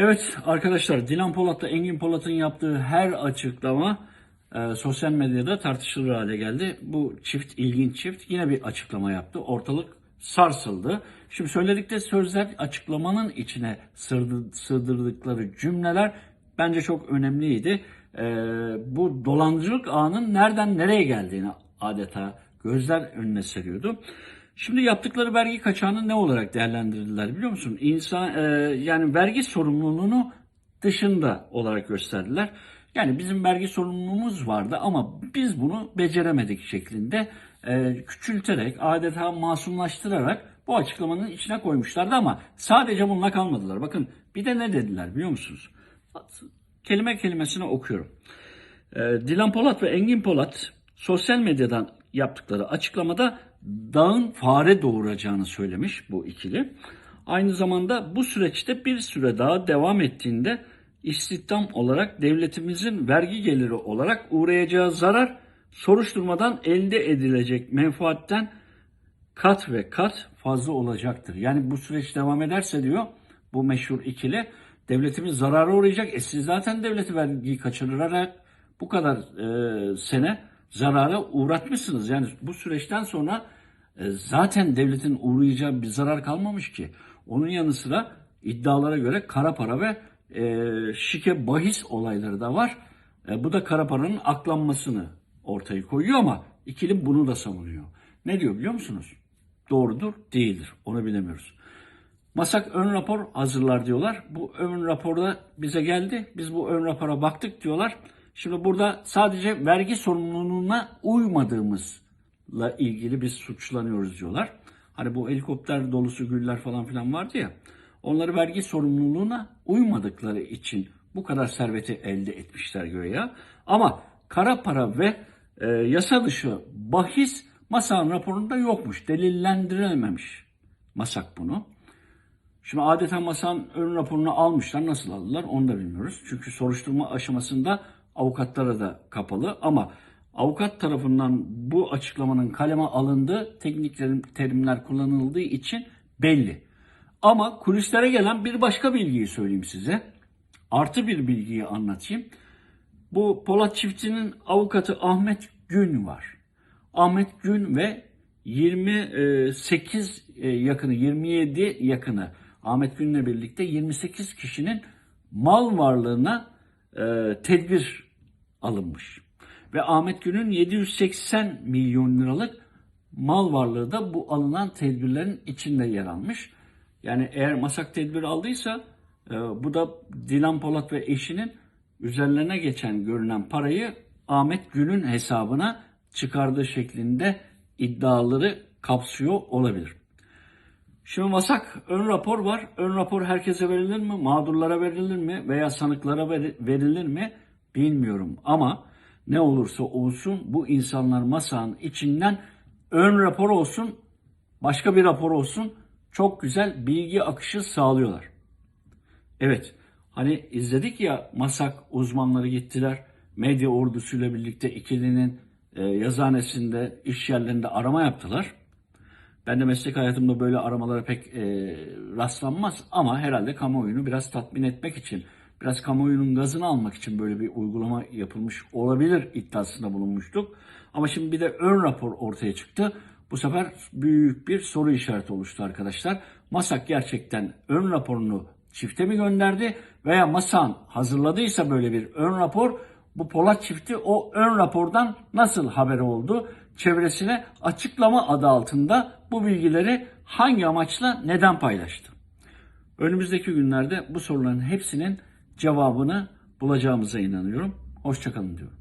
Evet arkadaşlar Dilan Polat'la Engin Polat'ın yaptığı her açıklama e, sosyal medyada tartışılır hale geldi. Bu çift ilginç çift yine bir açıklama yaptı. Ortalık sarsıldı. Şimdi söyledikleri sözler açıklamanın içine sığdı- sığdırdıkları cümleler bence çok önemliydi. E, bu dolandırıcılık ağının nereden nereye geldiğini adeta gözler önüne seriyordu. Şimdi yaptıkları vergi kaçağını ne olarak değerlendirdiler biliyor musun? İnsan e, yani vergi sorumluluğunu dışında olarak gösterdiler. Yani bizim vergi sorumluluğumuz vardı ama biz bunu beceremedik şeklinde e, küçülterek adeta masumlaştırarak bu açıklamanın içine koymuşlardı ama sadece bununla kalmadılar. Bakın bir de ne dediler biliyor musunuz? Kelime kelimesine okuyorum. E, Dilan Polat ve Engin Polat sosyal medyadan yaptıkları açıklamada dağın fare doğuracağını söylemiş bu ikili. Aynı zamanda bu süreçte bir süre daha devam ettiğinde istihdam olarak devletimizin vergi geliri olarak uğrayacağı zarar soruşturmadan elde edilecek menfaatten kat ve kat fazla olacaktır. Yani bu süreç devam ederse diyor bu meşhur ikili devletimiz zarara uğrayacak. E siz zaten devleti vergiyi kaçırarak bu kadar e, sene zarara uğratmışsınız. Yani bu süreçten sonra e, zaten devletin uğrayacağı bir zarar kalmamış ki. Onun yanı sıra iddialara göre kara para ve e, şike bahis olayları da var. E, bu da kara paranın aklanmasını ortaya koyuyor ama ikili bunu da savunuyor. Ne diyor biliyor musunuz? Doğrudur, değildir. Onu bilemiyoruz. Masak ön rapor hazırlar diyorlar. Bu ön raporda bize geldi. Biz bu ön rapora baktık diyorlar. Şimdi burada sadece vergi sorumluluğuna uymadığımızla ilgili biz suçlanıyoruz diyorlar. Hani bu helikopter dolusu güller falan filan vardı ya. Onları vergi sorumluluğuna uymadıkları için bu kadar serveti elde etmişler göğe. Ama kara para ve e, yasa dışı bahis masanın raporunda yokmuş. Delillendirilememiş masak bunu. Şimdi adeta masanın ön raporunu almışlar. Nasıl aldılar onu da bilmiyoruz. Çünkü soruşturma aşamasında avukatlara da kapalı ama avukat tarafından bu açıklamanın kaleme alındığı teknik terim- terimler kullanıldığı için belli. Ama kulislere gelen bir başka bilgiyi söyleyeyim size. Artı bir bilgiyi anlatayım. Bu Polat çiftinin avukatı Ahmet Gün var. Ahmet Gün ve 28 e, yakını, 27 yakını Ahmet Gün'le birlikte 28 kişinin mal varlığına e, tedbir alınmış. Ve Ahmet Gün'ün 780 milyon liralık mal varlığı da bu alınan tedbirlerin içinde yer almış. Yani eğer masak tedbir aldıysa e, bu da Dilan Polat ve eşinin üzerlerine geçen görünen parayı Ahmet Gül'ün hesabına çıkardığı şeklinde iddiaları kapsıyor olabilir. Şimdi masak ön rapor var. Ön rapor herkese verilir mi? Mağdurlara verilir mi? Veya sanıklara veri- verilir mi? Bilmiyorum. Ama ne olursa olsun bu insanlar masanın içinden ön rapor olsun, başka bir rapor olsun çok güzel bilgi akışı sağlıyorlar. Evet. Hani izledik ya masak uzmanları gittiler. Medya ordusuyla birlikte ikilinin e, yazıhanesinde, iş yerlerinde arama yaptılar. Ben de meslek hayatımda böyle aramalara pek e, rastlanmaz ama herhalde kamuoyunu biraz tatmin etmek için, biraz kamuoyunun gazını almak için böyle bir uygulama yapılmış olabilir iddiasında bulunmuştuk. Ama şimdi bir de ön rapor ortaya çıktı. Bu sefer büyük bir soru işareti oluştu arkadaşlar. Masak gerçekten ön raporunu çifte mi gönderdi veya Masan hazırladıysa böyle bir ön rapor bu Polat çifti o ön rapordan nasıl haberi oldu? Çevresine açıklama adı altında bu bilgileri hangi amaçla neden paylaştı? Önümüzdeki günlerde bu soruların hepsinin cevabını bulacağımıza inanıyorum. Hoşçakalın diyorum.